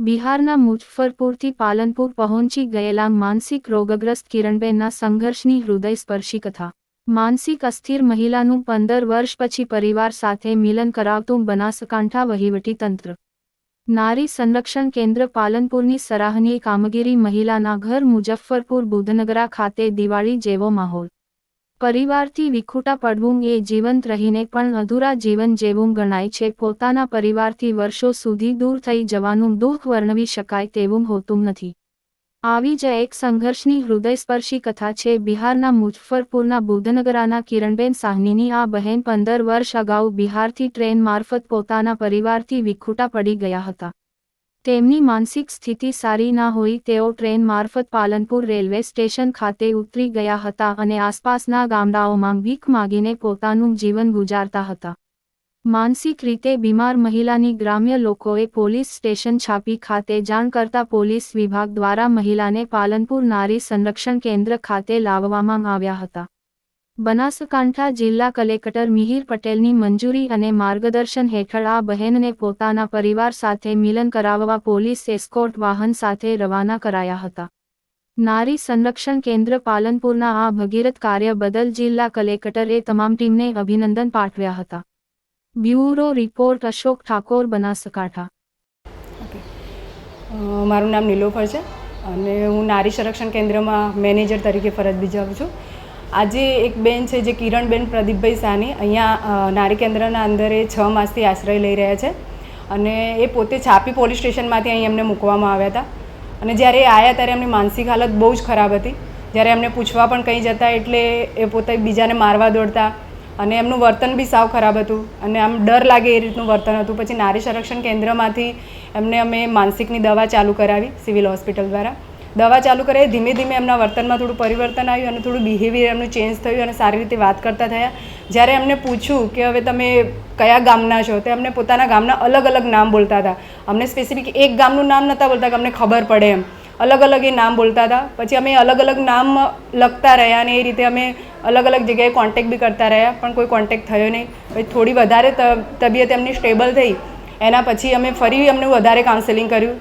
બિહારના મુઝફ્ફરપુરથી પાલનપુર પહોંચી ગયેલા માનસિક રોગગ્રસ્ત કિરણબેનના સંઘર્ષની હૃદયસ્પર્શી કથા. માનસિક અસ્થિર મહિલાનું પંદર વર્ષ પછી પરિવાર સાથે મિલન કરાવતું બનાસકાંઠા વહીવટીતંત્ર નારી સંરક્ષણ કેન્દ્ર પાલનપુરની સરાહનીય કામગીરી મહિલાના ઘર મુઝફ્ફરપુર બુધનગરા ખાતે દિવાળી જેવો માહોલ. પરિવારથી વિખૂટા પડવું એ જીવંત રહીને પણ અધૂરા જીવન જેવું ગણાય છે. પોતાના પરિવારથી વર્ષો સુધી દૂર થઈ જવાનું દુઃખ વર્ણવી શકાય તેવું હોતું નથી. આવી જ એક સંઘર્ષની હૃદયસ્પર્શી કથા છે બિહારના મુઝફ્ફરપુરના બુધનગરાના કિરણબેન સાહનીની. આ બહેન પંદર વર્ષ અગાઉ બિહારથી ટ્રેન મારફત પોતાના પરિવારથી વિખૂટા પડી ગયા હતા. તેમની માનસિક સ્થિતિ સારી ના હોઈ તેઓ ટ્રેન મારફત પાલનપુર રેલવે સ્ટેશન ખાતે ઉતરી ગયા હતા અને આસપાસના ગામડાઓમાં ભીખ માગીને પોતાનું જીવન ગુજારતા હતા. માનસિક રીતે બીમાર મહિલાની ગ્રામ્ય લોકોએ પોલીસ સ્ટેશન છાપી ખાતે જાણ કરતા પોલીસ વિભાગ દ્વારા મહિલાને પાલનપુર નારી સંરક્ષણ કેન્દ્ર ખાતે લાવવામાં આવ્યા હતા. બનાસકાંઠા જિલ્લા કલેક્ટર મિહિર પટેલની મંજૂરી અને માર્ગદર્શન હેઠળ આ બહેનને પોતાના પરિવાર સાથે મિલન કરાવવા પોલીસ એસ્કોર્ટ વાહન સાથે રવાના કરાયા હતા. નારી સંરક્ષણ કેન્દ્ર પાલનપુરના આ ભગીરથ કાર્ય બદલ જિલ્લા કલેક્ટરે તમામ ટીમને અભિનંદન પાઠવ્યા હતા. Bureau report Ashok Thakor Banaskantha. મારું નામ નીલોફર છે અને હું નારી સંરક્ષણ કેન્દ્રમાં મેનેજર તરીકે ફરજ બજાવું છું. આજે એક બેન છે જે કિરણબેન પ્રદીપભાઈ સાની અહીંયા નારી કેન્દ્રના અંદરે છ માસથી આશ્રય લઈ રહ્યા છે અને એ પોતે છાપી પોલીસ સ્ટેશનમાંથી અહીં એમને મૂકવામાં આવ્યા હતા. અને જ્યારે એ આવ્યા ત્યારે એમની માનસિક હાલત બહુ જ ખરાબ હતી. જ્યારે એમને પૂછવા પણ કંઈ જતા એટલે એ પોતે બીજાને મારવા દોડતા અને એમનું વર્તન બી સાવ ખરાબ હતું. અને આમ ડર લાગે એ રીતનું વર્તન હતું. પછી નારી સંરક્ષણ કેન્દ્રમાંથી એમને અમે માનસિકની દવા ચાલુ કરાવી સિવિલ હોસ્પિટલ દ્વારા. દવા ચાલુ કરાવી, ધીમે ધીમે એમના વર્તનમાં થોડું પરિવર્તન આવ્યું અને થોડું બિહેવિયર એમનું ચેન્જ થયું અને સારી રીતે વાત કરતા થયા. જ્યારે એમને પૂછ્યું કે હવે તમે કયા ગામના છો, તો એમને પોતાના ગામના અલગ અલગ નામ બોલતા હતા. અમને સ્પેસિફિક એક ગામનું નામ નહોતા બોલતા કે અમને ખબર પડે એમ. અલગ અલગ એ નામ બોલતા હતા. પછી અમે અલગ અલગ નામ લખતા રહ્યા અને એ રીતે અમે અલગ અલગ જગ્યાએ કોન્ટેક બી કરતા રહ્યા, પણ કોઈ કોન્ટેક થયો નહીં. પછી થોડી વધારે તબિયત એમની સ્ટેબલ થઈ. એના પછી અમે ફરી એમને વધારે કાઉન્સેલિંગ કર્યું.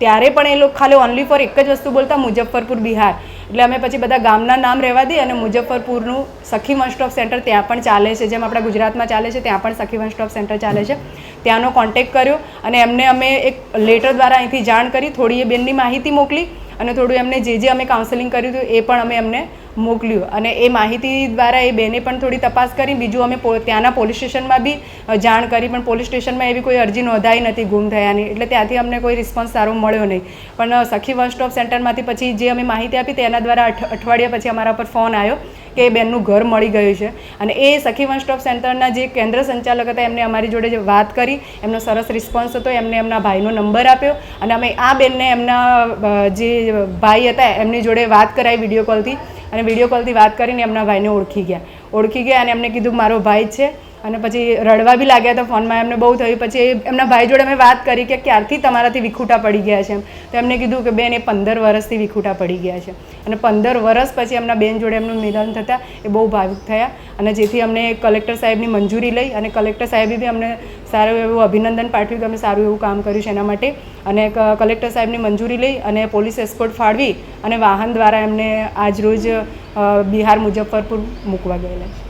ત્યારે પણ એ લોકો ખાલી ઓનલી ફોર એક જ વસ્તુ બોલતા, મુઝફ્ફરપુર બિહાર. એટલે અમે પછી બધા ગામના નામ રહેવા દઈએ અને મુઝફ્ફરપુરનું સખી વન સ્ટોપ સેન્ટર ત્યાં પણ ચાલે છે. જેમ આપણા ગુજરાતમાં ચાલે છે, ત્યાં પણ સખી વન સ્ટોપ સેન્ટર ચાલે છે. ત્યાંનો કોન્ટેક્ટ કર્યો અને એમને અમે એક લેટર દ્વારા અહીંથી જાણ કરી, થોડી એ બેનની માહિતી મોકલી અને થોડું એમને જે જે અમે કાઉન્સેલિંગ કર્યું હતું એ પણ અમે એમને મોકલ્યું. અને એ માહિતી દ્વારા એ બેને પણ થોડી તપાસ કરી. બીજું અમે ત્યાંના પોલીસ સ્ટેશનમાં બી જાણ કરી. પણ પોલીસ સ્ટેશનમાં એવી કોઈ અરજી નોંધાઈ નથી ગુમ થયાની. એટલે ત્યાંથી અમને કોઈ રિસ્પોન્સ સારો મળ્યો નહીં. પણ સખી વન સ્ટોપ સેન્ટરમાંથી પછી જે અમે માહિતી આપી તેના દ્વારા અઠ- અઠવાડિયા પછી અમારા પર ફોન આવ્યો. કે બેનનું ઘર મળી ગયું છે. અને એ સખી વન સ્ટોપ સેન્ટરના જે કેન્દ્ર સંચાલક હતા, એમને અમારી જોડે જે વાત કરી, એમનો સરસ રિસ્પોન્સ હતો, એમને એમના ભાઈનો નંબર આપ્યો અને અમે આ બેનને એમના જે ભાઈ હતા, એમની જોડે વાત કરાવી વીડિયો કોલથી અને વીડિયો કોલથી વાત કરીને એમના ભાઈને ઓળખી ગયા. ઓળખી ગયા અને એમને કીધું, મારો ભાઈ છે. અને પછી રડવા બી લાગ્યા હતા ફોનમાં એમને બહુ થયું. પછી એમના ભાઈ જોડે મેં વાત કરી કે ક્યારથી તમારાથી વિખૂટા પડી ગયા છે એમ. તો એમને કીધું કે બેન, એ પંદર વર્ષથી વિખૂટા પડી ગયા છે. અને પંદર વર્ષ પછી એમના બેન જોડે એમનું નિધન થતાં એ બહુ ભાવુક થયા. અને જેથી અમને કલેક્ટર સાહેબની મંજૂરી લઈ અને કલેક્ટર સાહેબે બી અમને સારું એવું અભિનંદન પાઠવ્યું કે અમે સારું એવું કામ કર્યું છે એના માટે. અને કલેક્ટર સાહેબની મંજૂરી લઈ અને પોલીસ એસ્કોર્ટ ફાળવી અને વાહન દ્વારા એમને આજ રોજ બિહાર મુજફ્ફરપુર મૂકવા ગયેલા છે.